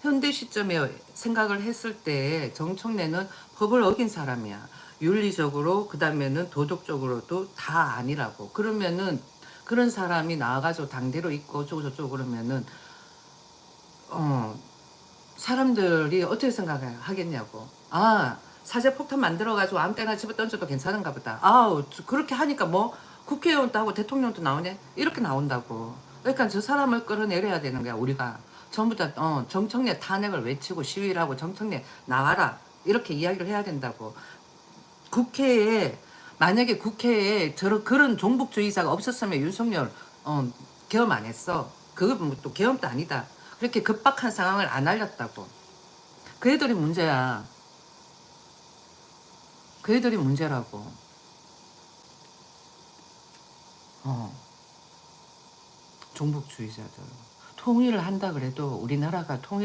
현대 시점에 생각을 했을 때 정청래는 법을 어긴 사람이야. 윤리적으로 그 다음에는 도덕적으로도 다 아니라고. 그러면은 그런 사람이 나와가지고 당대로 있고 어쩌고 저쩌고 그러면은 어 사람들이 어떻게 생각하겠냐고. 아 사제 폭탄 만들어가지고 아무 때나 집어 던져도 괜찮은가 보다. 아우 저- 그렇게 하니까 뭐 국회의원도 하고 대통령도 나오네 이렇게 나온다고. 그러니까 저 사람을 끌어내려야 되는 거야 우리가. 전부 다 어, 정청래 탄핵을 외치고 시위를 하고 정청래 나와라 이렇게 이야기를 해야 된다고. 국회에 만약에 국회에 저런 그런 종북주의자가 없었으면 윤석열 어, 계엄 안 했어. 그건 뭐또 계엄도 아니다. 그렇게 급박한 상황을 안 알렸다고. 그 애들이 문제야. 그 애들이 문제라고. 어. 종북주의자들. 통일을 한다 그래도 우리나라가 통일